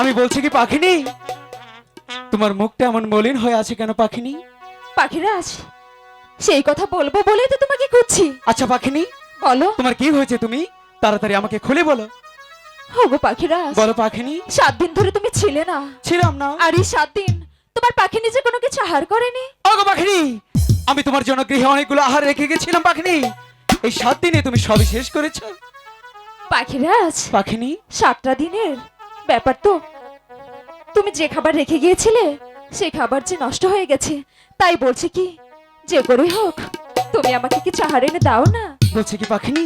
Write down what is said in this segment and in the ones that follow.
আমি বলছি কি পাখিনি? তোমার মুখটা এমন মলিন হয়ে আছে কেন পাখিনি? পাখিরাজ সেই কথা বলব বলেই তো তোমাকে খুঁজছি। আচ্ছা পাখিনি বলো। তোমার কি হয়েছে তুমি? তাড়াতাড়ি আমাকে খুলে বলো। হগো পাখিরাজ বলো পাখিনি। সাত দিন ধরে তুমি ছিলে না। ছিলাম না। আর এই সাত দিন তোমার পাখি নিজে কোনো কিছু আহার করেনি? ওগো পাখিনি আমি তোমার জন্য গৃহে অনেকগুলো আহার রেখে গেছিলাম পাখিনি। এই সাত দিনে তুমি সবই শেষ করেছ। পাখিরাজ পাখিনি। সাতটা দিনের ব্যাপার তো। তুমি যে খাবার রেখে গিয়েছিলে সেই খাবার যে নষ্ট হয়ে গেছে তাই বলছি কি? যে করেই হোক তুমি আমাকে কিছু আহার এনে দাও না? বলছে কি পাখিনি?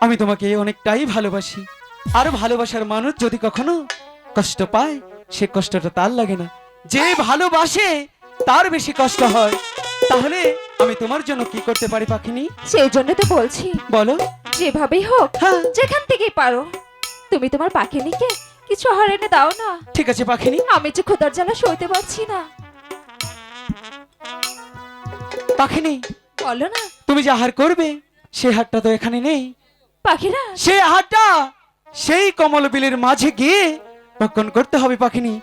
আমি তোমাকে অনেকটাই ভালোবাসি। আর ভালোবাসার মানুষ যদি কখনো কষ্ট পায় সে কষ্টটা তার লাগে না। যে ভালোবাসে তার বেশি কষ্ট হয়। তাহলে আমি তোমার জন্য কি করতে পারি পাখিনি? সেই জন্য তো বলছি। বলো। যেভাবেই হোক হ্যাঁ। যেখান থেকেই পারো। তুমি তোমার পাখিনিকে কিছু আহার এনে দাও না। ঠিক আছে পাখিনি। আমি যে ক্ষুদার জ্বালা সইতে পারছি না। পাখিনি বলো না। তুমি যে আহার করবে সে হাটটা তো এখানে নেই। পাখিরা। সেই আহারটা সেই কমল বিলের মাঝে গিয়ে ভক্ষণ করতে হবে পাখিনি।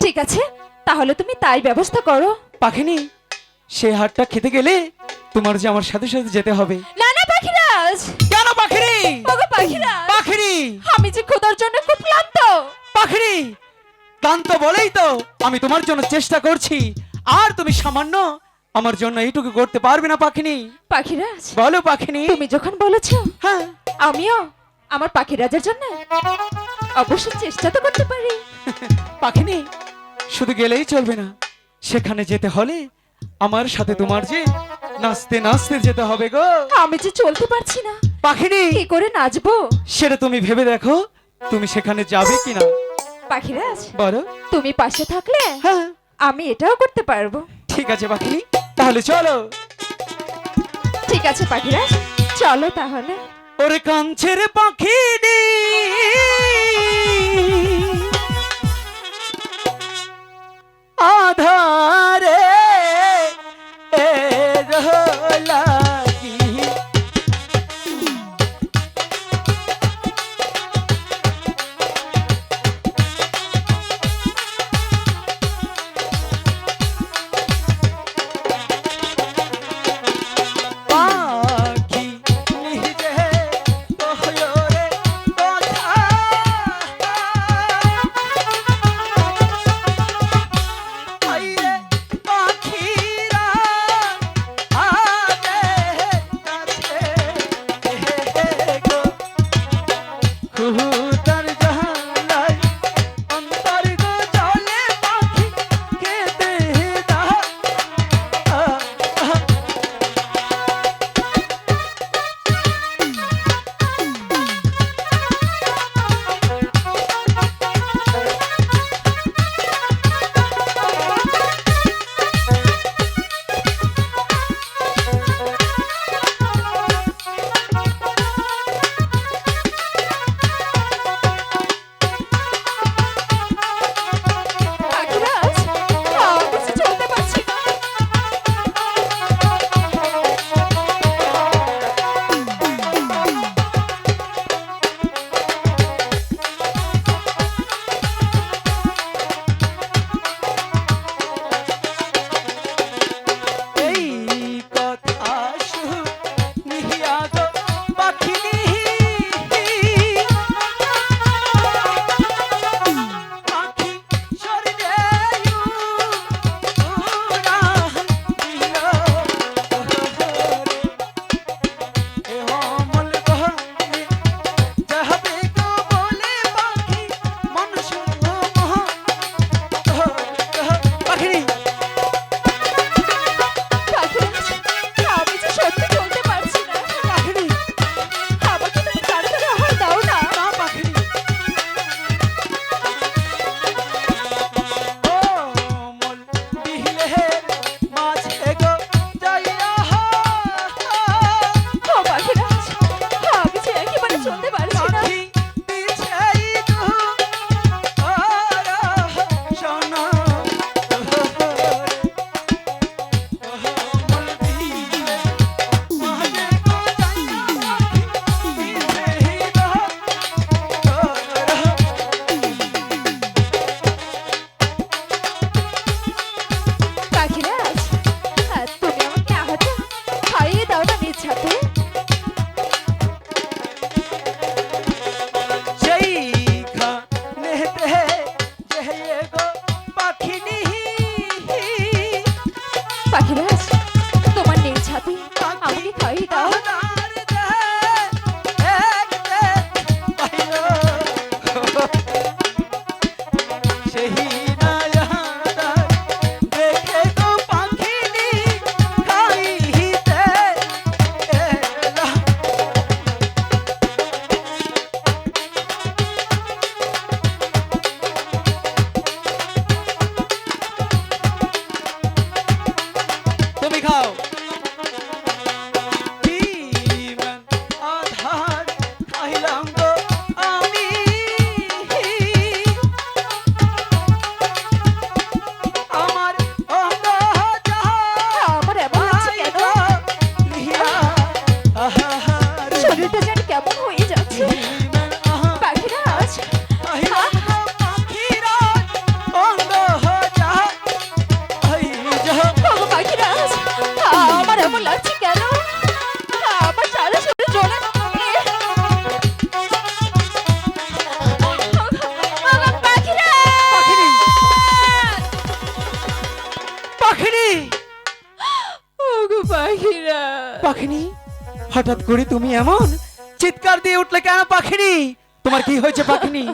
ঠিক আছে তাহলে তুমি তাই ব্যবস্থা করো। পাখিনি সেই হাটটা খেতে গেলে তোমার যে আমার সাথে সাথে যেতে হবে। না না পাখিরাজ! কেন পাখিনি? ওগো পাখিরাজ! পাখিনি ক্লান্ত বলেই তো আমি তোমার জন্য চেষ্টা করছি। আর তুমি সামান্য আমার জন্য এইটুকু করতে পারবে না পাখিনি। পাখিরাজ বলো পাখিনি। তুমি যখন বলেছ হ্যাঁ। আমিও আমার পাখিরাজের জন্য অবশ্যই চেষ্টা তো করতে পারি। পাখিনি শুধু গেলেই চলবে না। সেখানে যেতে হলে আমার সাথে তোমার যে নাচতে নাচতে যেতে হবে গো। আমি যে চলতে পারছি না পাখিনি! কি করে নাচবো? সেটা তুমি ভেবে দেখো তুমি সেখানে যাবে কিনা। পাখিরাজ বলো। তুমি পাশে থাকলে হ্যাঁ। আমি এটাও করতে পারব। ঠিক আছে পাখিনি। তাহলে চলো। ঠিক আছে পাখিরাজ চলো তাহলে। ওরে কাঞ্চের পাখি আধারে হুহু পাখিনি? ওগো পাখিরা। পাখিনি? হঠাৎ করে তুমি এমন চিৎকার দিয়ে উঠলে কেন পাখিনি? তোমার কি হয়েছে পাখিনি?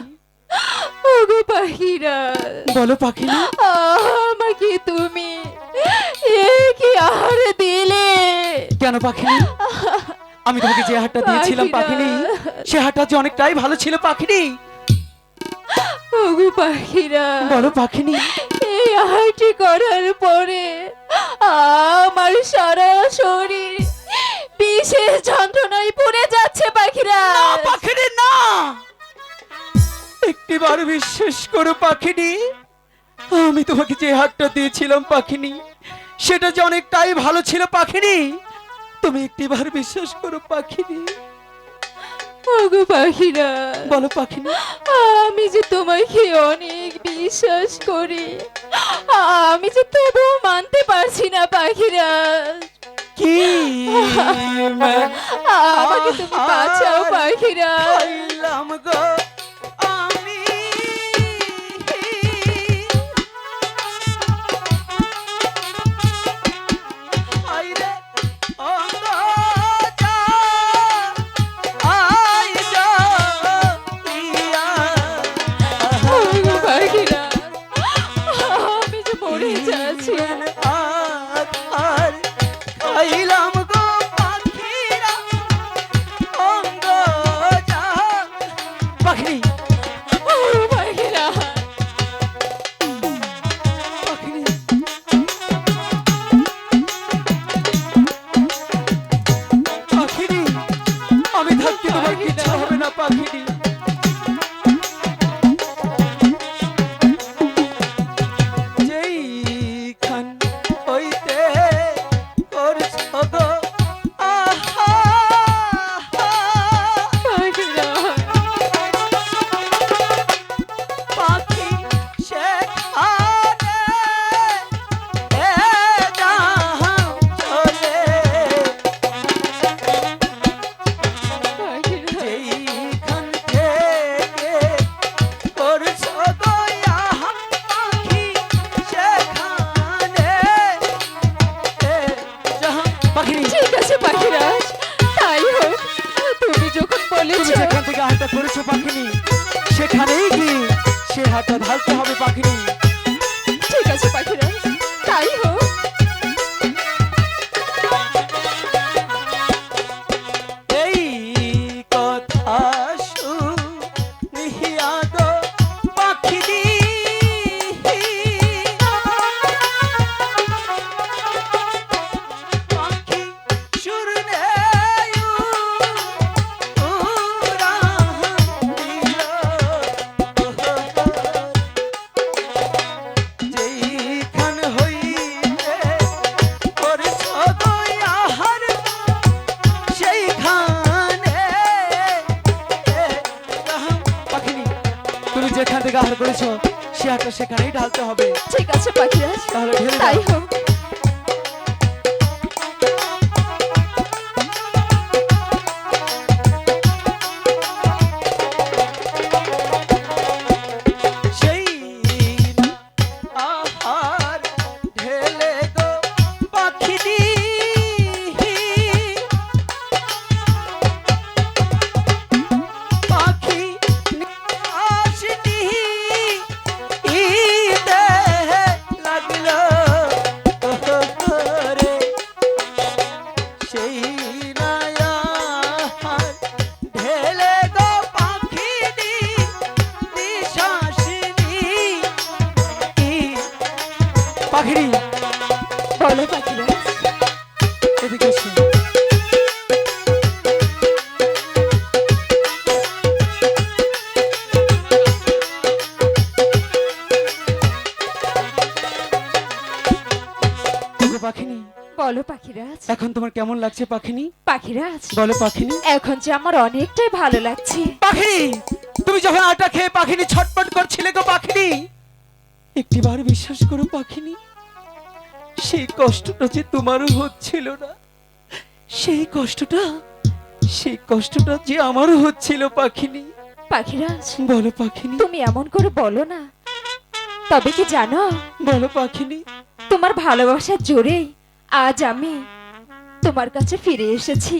ওগো পাখিরা। বলো পাখিনি। আমাকে তুমি এ কি আহার দিলে। কেন পাখিনি? আমি তোমাকে যে হাটটা দিয়েছিলাম পাখিনি সে হাটটা যে অনেকটাই ভালো ছিল পাখিনি। ওগো পাখিরা। বলো পাখিনি। এই করার পরে আমার সারা শরীর বিশেষ যন্ত্রণায় পড়ে যাচ্ছে পাখিরা। না পাখিনি না! একটিবার বিশ্বাস করো পাখিনি আমি তোমাকে যে হাতটা দিয়েছিলাম পাখিনি সেটা যে অনেকটাই ভালো ছিল পাখিনি তুমি একটিবার বিশ্বাস করো পাখিনি। ওগো পাখিরা বলো পাখিনি। আমি যে তোমায় খেয়ে অনেক বিশ্বাস করি। আমি যে তবু মানতে পারছি না পাখিরা কি? আমাকে তুমি বাঁচাও পাখিরা ঠিক পাখিরাজ পাখিরা, তাই হোক তুমি যখন বলেছ যেখান থেকে হাতটা করেছ পাখিনি, সেখানেই কি সে হাতটা ঢালতে হবে পাখিনি। হাতটা সেখানেই ঢালতে হবে। ঠিক আছে পাখিরা তাহলে তাই হোক। বলো পাখিরাজ এখন তোমার কেমন লাগছে পাখিনি? পাখিরাজ বলো পাখিনি। এখন যে আমার অনেকটাই ভালো লাগছে। পাখিনি! তুমি যখন আটা খেয়ে পাখিনি ছটপট করছিলে গো পাখিনি! একটিবার বিশ্বাস করো পাখিনি সেই কষ্টটা যে তোমারও হচ্ছিল না। সেই কষ্টটা সেই কষ্টটা যে আমারও হচ্ছিল পাখিনি। পাখিরাজ বলো পাখিনি। তুমি এমন করে বলো না। তবে কি জানো? বলো পাখিনি। তোমার ভালোবাসার জোরেই আজ আমি তোমার কাছে ফিরে এসেছি।